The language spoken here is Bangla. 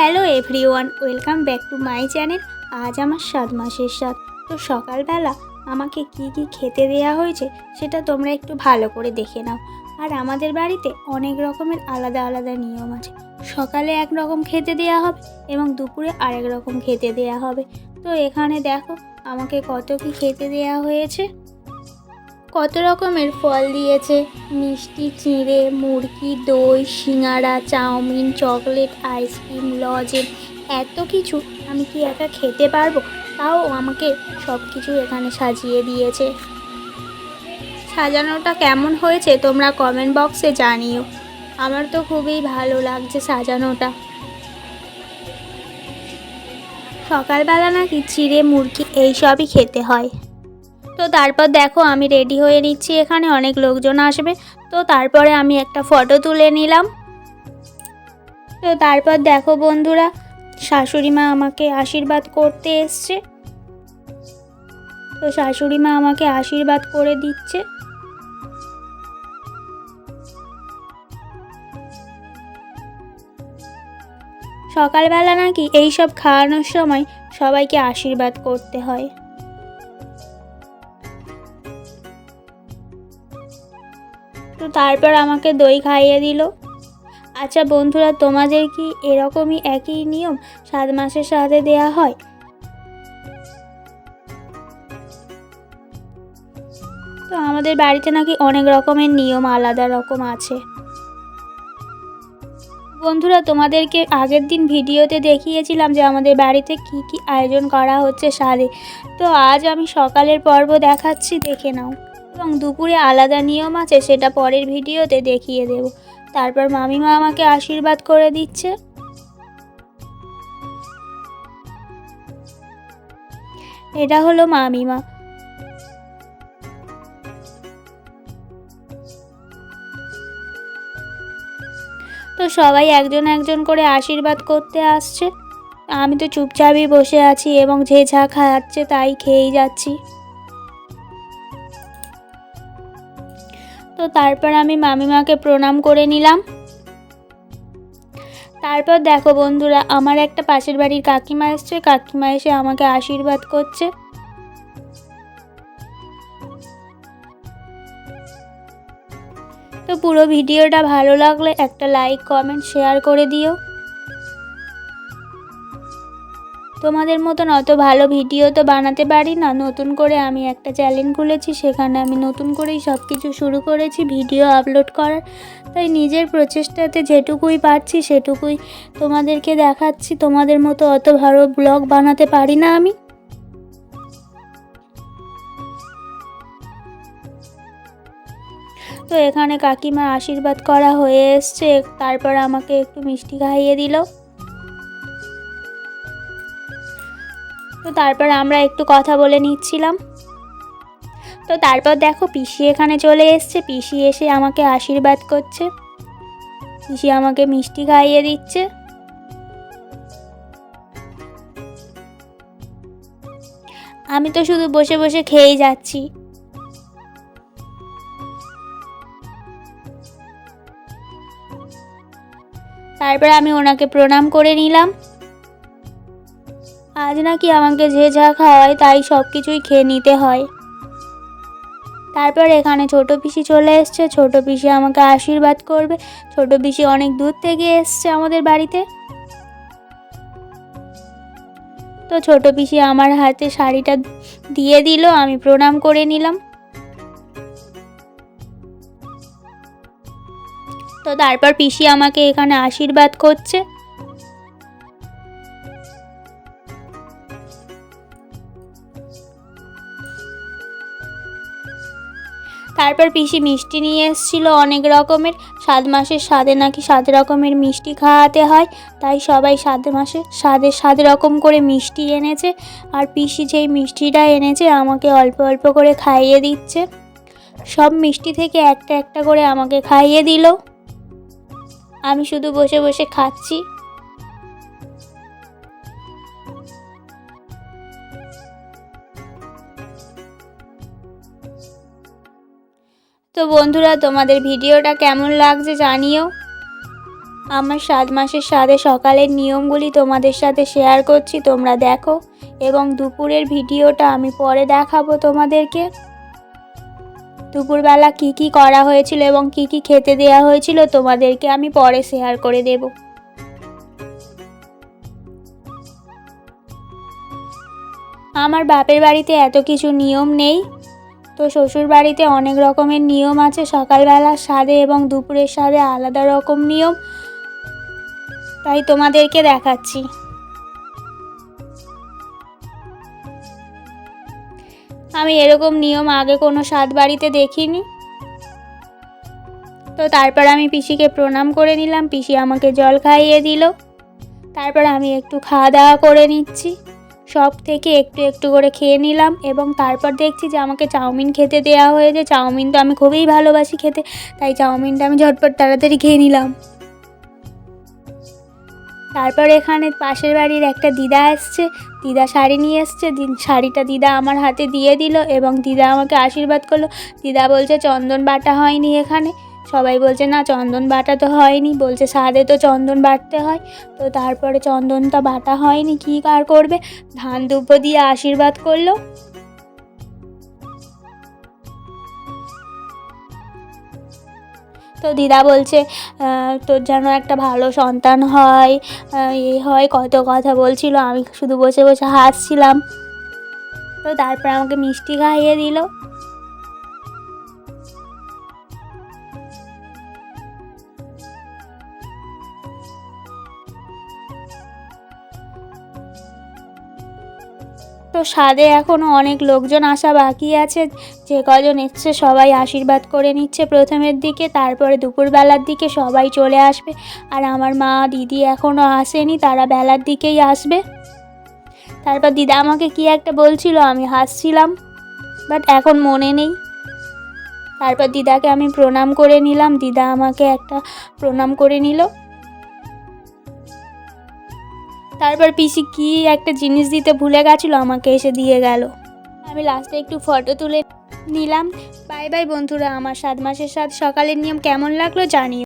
Hello everyone, welcome back to my channel. আজ আমার সাত মাসের সাত। তো সকালবেলা আমাকে কি কি খেতে দেওয়া হয়েছে সেটা তোমরা একটু ভালো করে দেখে নাও। আর আমাদের বাড়িতে অনেক রকমের আলাদা আলাদা নিয়ম আছে। সকালে এক রকম খেতে দেওয়া হবে এবং দুপুরে আরেক রকম খেতে দেওয়া হবে। তো এখানে দেখো, আমাকে কত কি খেতে দেওয়া হয়েছে। কত রকমের ফল দিয়েছে? মিষ্টি, চিঁড়ে, মুরগি, দই, সিঙাড়া, চাউমিন, চকলেট, আইসক্রিম, লজেন, এত কিছু আমি কি একা খেতে পারব? তাও আমাকে সব কিছু এখানে সাজিয়ে দিয়েছে। সাজানোটা কেমন হয়েছে তোমরা কমেন্ট বক্সে জানিও। আমার তো খুবই ভালো লাগছে সাজানোটা। সকালবেলা নাকি চিড়ে, মুরগি, এইসবই খেতে হয়। তো তারপর দেখো আমি রেডি হয়ে নিচ্ছি, এখানে অনেক লোকজন আসবে। তো তারপরে আমি একটা ফটো তুলে নিলাম। তো তারপর দেখো বন্ধুরা, শাশুড়ি মা আমাকে আশীর্বাদ করতে এসছে। তো শাশুড়ি মা আমাকে আশীর্বাদ করে দিচ্ছে। সকালবেলা নাকি এই সব খাওয়ানোর সময় সবাইকে আশীর্বাদ করতে হয়। তো তারপর আমাকে দই খাইয়ে দিল। আচ্ছা বন্ধুরা, তোমাদের কি এরকমই একই নিয়ম সাত মাসের সাথে দেয়া হয়? তো আমাদের বাড়িতে নাকি অনেক রকমের নিয়ম, আলাদা রকম আছে। বন্ধুরা, তোমাদেরকে আগের দিন ভিডিওতে দেখিয়েছিলাম যে আমাদের বাড়িতে কি কি আয়োজন করা হচ্ছে সাদে তো আজ আমি সকালের পর্ব দেখাচ্ছি, দেখে নাও। এবং দুপুরে আলাদা নিয়ম আছে, সেটা পরের ভিডিওতে দেখিয়ে দেব। তারপর মামিমা আমাকে আশীর্বাদ করে দিচ্ছে। এটা হলো মামিমা। তো সবাই একজন একজন করে আশীর্বাদ করতে আসছে। আমি তো চুপচাপই বসে আছি এবং যে যা খাচ্ছে তাই খেয়েই যাচ্ছি। তো তারপর আমি মামিমাকে প্রণাম করে নিলাম। তারপর দেখো বন্ধুরা, আমার একটা পাশের বাড়ির কাকিমা এসছে। কাকিমা এসে আমাকে আশীর্বাদ করছে। তো পুরো ভিডিওটা ভালো লাগলে একটা লাইক, কমেন্ট, শেয়ার করে দিও। তোমাদের মতন অত ভালো ভিডিও তো বানাতে পারি না। নতুন করে আমি একটা চ্যানেল খুলেছি, সেখানে আমি নতুন করেই সব কিছু শুরু করেছি, ভিডিও আপলোড করার। তাই নিজের প্রচেষ্টাতে যেটুকুই পারছি, সেটুকুই তোমাদেরকে দেখাচ্ছি। তোমাদের মতো অত ভালো ব্লগ বানাতে পারি না আমি। তো এখানে কাকিমা আশীর্বাদ করা হয়ে এসছে। তারপর আমাকে একটু মিষ্টি খাইয়ে দিল। তো তারপর আমরা একটু কথা বলে নিচ্ছিলাম। তো তারপর দেখো পিসি এখানে চলে এসছে, পিসি এসে আমাকে আশীর্বাদ করছে। পিসি আমাকে মিষ্টি খাইয়ে দিচ্ছে। আমি তো শুধু বসে বসে খেয়েই যাচ্ছি। তারপর আমি ওনাকে প্রণাম করে নিলাম। আজ নাকি আমাকে যে যা খাওয়ায় তাই সব কিছুই খেয়ে নিতে হয়। তারপর এখানে ছোট পিসি চলে এসছে। ছোট পিসি আমাকে আশীর্বাদ করবে। ছোট পিসি অনেক দূর থেকে এসছে আমাদের বাড়িতে। তো ছোট পিসি আমার হাতে শাড়িটা দিয়ে দিল, আমি প্রণাম করে নিলাম। তো তারপর পিসি আমাকে এখানে আশীর্বাদ করছে। তারপর পিসি মিষ্টি নিয়ে এসেছিল অনেক রকমের। সাত মাসের স্বাদে নাকি সাত রকমের মিষ্টি খাওয়াতে হয়, তাই সবাই সাত মাসে স্বাদে সাত রকম করে মিষ্টি এনেছে। আর পিসি যেই মিষ্টিটা এনেছে, আমাকে অল্প অল্প করে খাইয়ে দিচ্ছে। সব মিষ্টি থেকে একটা একটা করে আমাকে খাইয়ে দিল। আমি শুধু বসে বসে খাচ্ছি। তো বন্ধুরা, তোমাদের ভিডিওটা কেমন লাগছে জানিও। আমার সাত মাসের সাথে সকালের নিয়মগুলি তোমাদের সাথে শেয়ার করছি, তোমরা দেখো। এবং দুপুরের ভিডিওটা আমি পরে দেখাবো তোমাদেরকে। দুপুরবেলা কি কি করা হয়েছিল এবং কি কি খেতে দেওয়া হয়েছিল তোমাদেরকে আমি পরে শেয়ার করে দেব। আমার বাপের বাড়িতে এত কিছু নিয়ম নেই। তো শ্বশুর বাড়িতে অনেক রকমের নিয়ম আছে। সকালবেলার স্বাদে এবং দুপুরের স্বাদে আলাদা রকম নিয়ম। তাই তোমাদেরকে দেখাচ্ছি। আমি এরকম নিয়ম আগে কোনো স্বাদ বাড়িতে দেখিনি। তো তারপর আমি পিসিকে প্রণাম করে নিলাম। পিসি আমাকে জল খাইয়ে দিল। তারপর আমি একটু খাওয়া দাওয়া করে নিচ্ছি। সব থেকে একটু একটু করে খেয়ে নিলাম এবং তারপর দেখছি যে আমাকে চাউমিন খেতে দেওয়া হয়েছে। চাউমিন তো আমি খুবই ভালোবাসি খেতে, তাই চাউমিনটা আমি ঝটপট তাড়াতাড়ি খেয়ে নিলাম। তারপর এখানে পাশের বাড়ির একটা দিদা এসছে, দিদা শাড়ি নিয়ে এসছে শাড়িটা দিদা আমার হাতে দিয়ে দিল এবং দিদা আমাকে আশীর্বাদ করল। দিদা বলছে, চন্দন বাটা হয়নি এখানে। সবাই বলছে, না, চন্দন বাটা তো হয়নি। বলছে স্বাদে তো চন্দন বাটতে হয়। তো তারপরে চন্দনটা বাটা হয়নি, কী কার করবে? ধান দুব্বো দিয়ে আশীর্বাদ করল। তো দিদা বলছে তোর যেন একটা ভালো সন্তান হয়। এই হয়, কত কথা বলছিল, আমি শুধু বসে বসে হাসছিলাম। তো তারপর আমাকে মিষ্টি খাইয়ে দিল। স্বাদে এখনও অনেক লোকজন আসা বাকি আছে। যে কজন এসছে সবাই আশীর্বাদ করে নিচ্ছে প্রথমের দিকে, তারপরে দুপুরবেলার দিকে সবাই চলে আসবে। আর আমার মা, দিদি এখনও আসেনি, তারা বেলার দিকেই আসবে। তারপর দিদা আমাকে কি একটা বলছিল, আমি হাসছিলাম বাট এখন মনে নেই। তারপর দিদাকে আমি প্রণাম করে নিলাম, দিদা আমাকে একটা প্রণাম করে নিল। তারপর পিসি কি একটা জিনিস দিতে ভুলে গেছিল, আমাকে এসে দিয়ে গেল। আমি লাস্টে একটু ফটো তুলে নিলাম। বাই বাই বন্ধুরা, আমার সাত মাসের সাত সকালের নিয়ম কেমন লাগল জানিও।